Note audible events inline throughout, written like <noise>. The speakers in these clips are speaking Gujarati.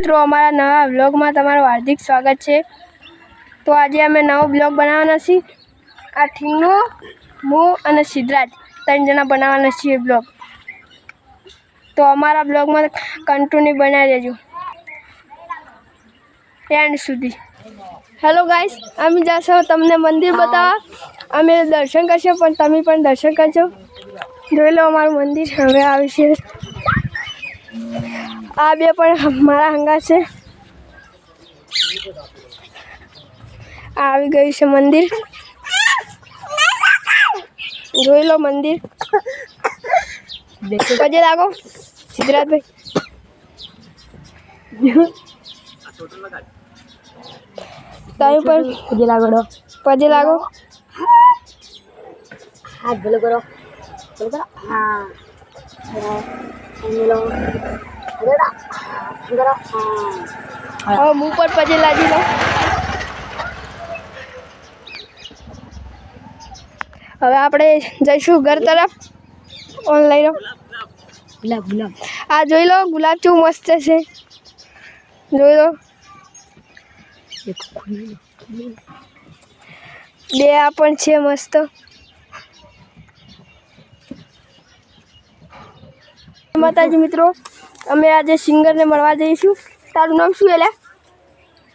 મિત્રો, અમારા નવા બ્લોગમાં તમારું હાર્દિક સ્વાગત છે. તો આજે અમે નવો બ્લોગ બનાવવાના છીએ. આ ઠીંગો હું અને સિદ્ધરાજ ત્રણ જણા બનાવવાના છીએ બ્લોગ તો અમારા બ્લોગમાં કન્ટિન્યુ બનાવી દેજો. એન્ડ સુધી. હેલો ગાઈસ અમે જશો તમને મંદિર બતાવવા. અમે દર્શન કરશો, પણ તમે પણ દર્શન કરજો. જોઈ લો અમારું મંદિર, હવે આવે છે. આ બે પણ મારા હંગા છે. આવી ગયું છે મંદિર. જોઈ લો મંદિર. પજે લાગો. સિદ્ધરાજભાઈ. તારી પર પજે લાગો. પજે લાગો. હાથ ભલો કરો. ભલો કરો. હા. મેલો કરો હા હવે મું પર પજે લાગી લો હવે આપણે જઈશું ઘર તરફ. ઓનલાઈન ગુલાબ ગુલાબ આ જોઈ લો ગુલાબ ચૂ મસ્ત છે. જોઈ લો. બે આ પણ છે મસ્ત. માતાજી મિત્રો. અમે આજે સિંગરને મળવા જઈશું. તારું નામ શું એટલે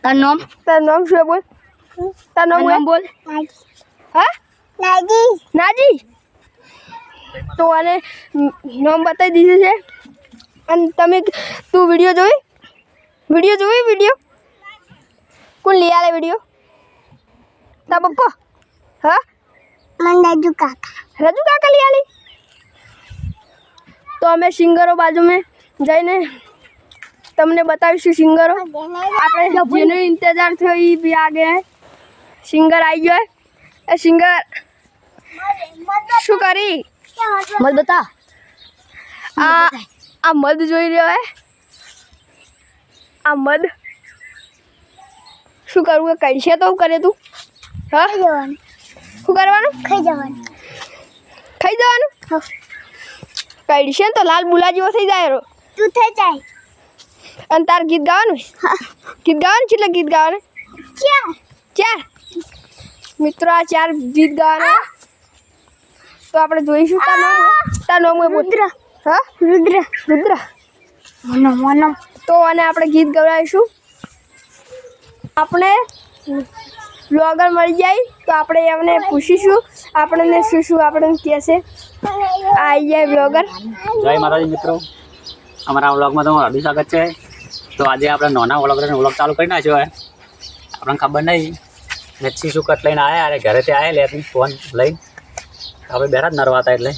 તારું નામ? તારું નામ શું છે બોલ. તારું નામ નામ બોલ. હા? નાજી નાજી તો આને નામ બતાવી દીધું છે. અને તમે તું વીડિયો જોઈ? વીડિયો જોઈ વીડિયો? કોણ લઈ આવે વીડિયો? તા પપ્પા? હા? મંડાજુ કાકા. રજુ કાકા લઈ આલી. તો અમે સિંગરો બાજુ મેં જઈને તમને બતાવીશું સિંગરો. આપણે જેનો ઇંતજાર થયો એ બી આગે. સિંગર આવી ગયો. એ સિંગર શું કરી? મત બતા આ આ મધ જોઈ રહ્યો હે. આ મધ. શું કરવું કઈ છે તો કરે તું? હા? જવાનું. શું કરવાનું? ખાઈ જવાનું. ખાઈ જવાનું? કઈ છે તો લાલ બુલા જેવો થઈ જાય તું થઈ જાય. અને તાર ગીત ગાવાનું ગીત ગાવાનું છે એટલે ગીત ગાવાનું? ક્યાં ચાર? મિત્રો આ ચાર ગીત ગાવાના. તો આપણે જોઈશું તાર નામ? તાર નામ રુદ્ર. હા? રુદ્ર. રુદ્ર. મનો મનો તો અને આપણે ગીત ગવડાવીશું આપણે બ્લોગર મળી જાય તો આપણે એમને પૂછીશું. આપણને શું શું આપણને કહેશે. આવી જાય બ્લોગર જય માતાજી મિત્રો. અમારા વ્લોગમાં તમારું હાર્દિક સ્વાગત છે. તો આજે આપણે નાના વ્લોગરને વ્લોગ ચાલુ કરી નાખ્યો હોય આપણને ખબર નહીં. ને શું કટ લઈને આવ્યા અરે ઘરેથી આવ્યા લે ફોન લઈને. આપણે બેરા જ નરવા એટલે.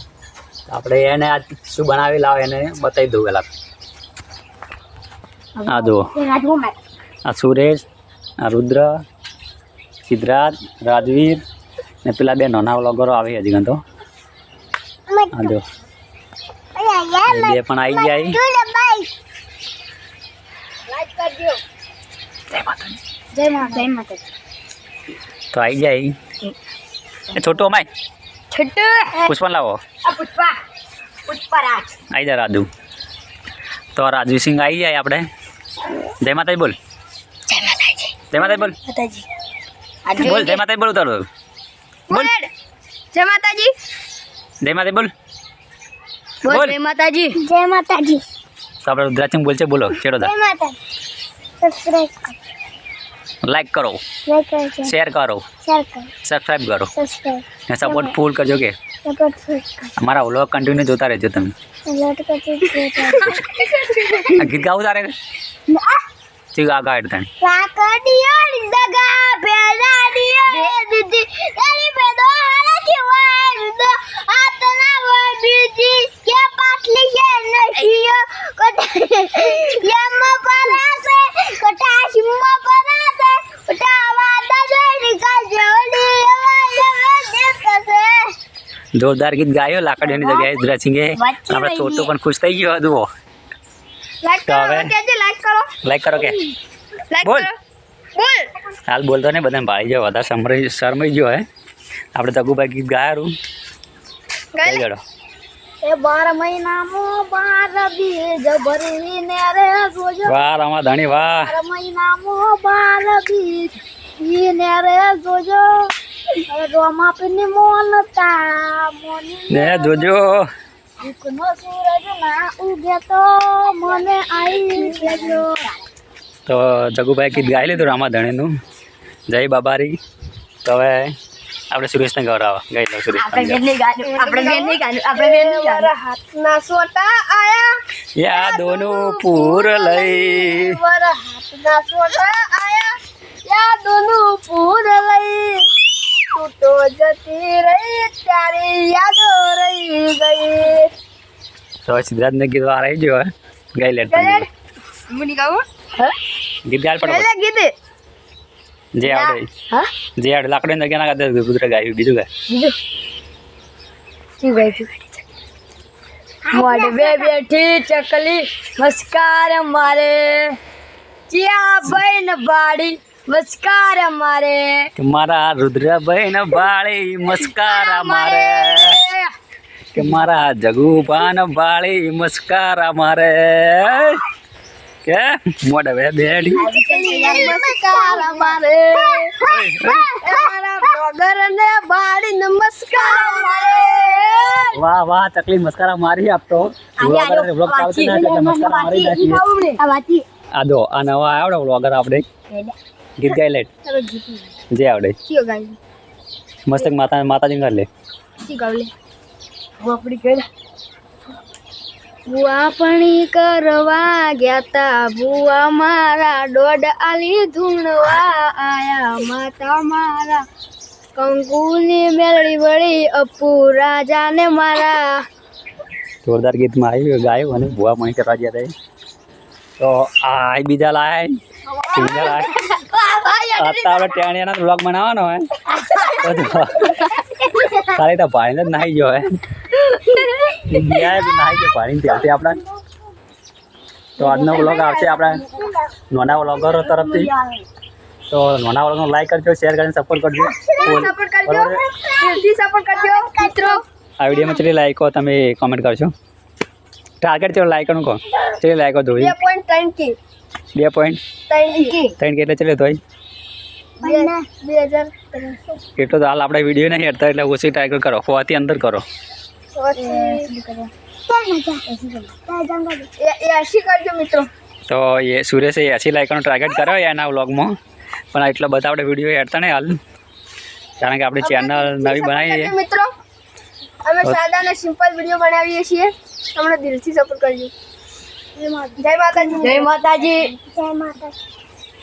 આપણે એને આજ શું બનાવી લાવે એને બતાવી દઉં પહેલાં આ જુઓ. આ સુરેશ, આ રુદ્ર, સિદ્ધરાજ, રાજવીર ને પેલા બે નાના વ્લોગરો આવી હજી ગણ તો. આ જો એ બે પણ આવી જાય. તો આવી જાય. એ છોટું અમાય છઠ્ઠ પુષ્પન લાવો. પુષ્પા. પુષ્પરાજ આવી જાય રાજુ. તો રાજુ સિંહ આવી જાય આપણે. જય માતાજી બોલ. જય માતાજી. જય માતાજી બોલ. માતાજી. બોલ જય માતાજી બોલ ઉતારો. બોલ. જય માતાજી. જય માતાજી બોલ. બોલ. જય માતાજી. જય માતાજી. તો આપણે રુદ્રાચંગ બોલ છે બોલો ચેડો જય માતાજી. સબસ્ક્રાઇબ લાઈક કરો. લાઈક કરો. શેર કરો. શેર કરો. સબસ્ક્રાઈબ કરો. સબસ્ક્રાઇબ ને સપોર્ટ ફૂલ કરજો કે. સપોર્ટ ફૂલ કરો. અમારા વ્લોગ કન્ટિન્યુ જોતા રહેજો તમે. લોટ કરતી આ ગીત ગાવું તારે? ચીક આ ગાડ તાણી. કાકડિયાળ દગા પેલાડિયા દીદી તારી પેદો હારાથી વાળદો આતના વબીજી કે જોરદાર ગીત ગાયો લાકડીઓની જગ્યાએ ડ્રેસિંગે આપણે છોટું પણ ખુશ થઈ ગયો જુઓ. લાઈક તો કરો હવે? લાઈક કરો. કે? બોલ. બોલ. હાલ બોલતો ને બધાને ભાળી ગયો વધારે શરમાઈ શરમાઈ ગયો હે. આપણે તગુભાઈ ગીત ગાયારું ગાઈ ગયો. એ બાર મહિનામાં બાર બીજ ભરવીને રે જોજો. વાહ રામા ધણી વાહ. બાર મહિનામાં બાર બીજ રે જોજો. અરે રોમાપીની મોનતા મોની ને જોજો. સૂરજ ના ઉગે તો મને આવી દેજો તો જગુભાઈ ગીત ગાઈ લીધું રામા ધણીનું. જય બાબારી. તો હવે આપણે સુરેશને ગૌરવ ગાઈ લઉં સુરેશ મારા હાથના સોટા આયા યાદોનું પૂર લઈ મારા હાથના સોટા આયા યાદોનું પૂર લઈ તું તો જતી રહી ત્યારે યાદો રહી ગઈ તો સિદ્ધરાજને ગીત વાર આવી ગયો હે ગાઈ લે તમે. મુની ગાવું ગીત ગાય પણ પહેલા ગીતે જે આવડે. હા? જે આવડે. લાકડી જગ્યા ના ગાતા કુતરા ગાયું બીજું ગાય. બીજું? શું ગાયું બે બેઠી ચકલી મસ્કાર મારે. ચિયા બહેન બાડી મસ્કાર મારે. કે મારા રુદ્ર બહેન બાળી મસ્કારા મારે. કે મારા જગુભાન બાળી મસ્કાર મારે. કે મોઢે બે બેડી. નમસ્કાર મારે મારા બ્લોગર ને બાડી નમસ્કાર મારે. વાહ વાહ ચકલી મસ્કારા મારી આપતો વ્લોગ ચાલતો ના એટલે મસ્કારા મારી નાખીએ. આ દો આ નવા આવડે વ્લોગર આપણે ગીત ગાઈ લે. જે આવડે. કયો મસ્ત માતા માતાજી કર લે. શી ગાવ લે આપડી કર બુઆ પણી કરવા ગયા તા બુઆ મારા દોડ આલી ધૂણવા આયા. માતા મારા કંકુની મેળડી વળી અપુ રાજાને મારા જોરદાર ગીતમાં આવી ગાયું અને ભુવા મણી કરવા ગયા હતા તો આ બીજા લાય બીજા લાય. અત્યારે ટેણિયાના બ્લોગ બનાવવાનો હોય. <laughs> ખાલી તો ભાઈને જ નાહી ગયો હે ગયા તો નાહી પાણી ત્યાંથી આપણા. તો આજનો વ્લોગ આવશે આપણા નાના વ્લોગરો તરફથી. તો નાના બ્લોગનો લાઈક કરજો શેર કરીને સપોર્ટ કરજો. સપોર્ટ મિત્રો. આ વિડીયોમાં ચેટલી લાઈકો તમે કોમેન્ટ કરશો ટાર્ગેટ ચલો લાઈકોનું કહો ચેટલી લાઈકો બે પોઈન્ટ ત્રણ કે. બે પોઈન્ટ ત્રણ કે. ત્રણ કે એટલે ચલે ધોઈ. એટલો તો હાલ આપણે વીડિયો નહીં હેડતા એટલે ઓછી ટાર્ગેટ કરો ફોથી અંદર કરો. તો એ સુરેશે એસી લાઈકોનો ટાર્ગેટ કર્યો એના વ્લોગમાં. પણ એટલો બધા આપણે વીડિયો હેડતા નહીં હાલ. કારણ કે આપણી ચેનલ નવી બનાવી છે. મિત્રો. અમે સાદા અને સિમ્પલ વીડિયો બનાવીએ છીએ. તમને દિલથી સપોર્ટ કરજો. જય માતાજી. જય માતાજી. જય માતા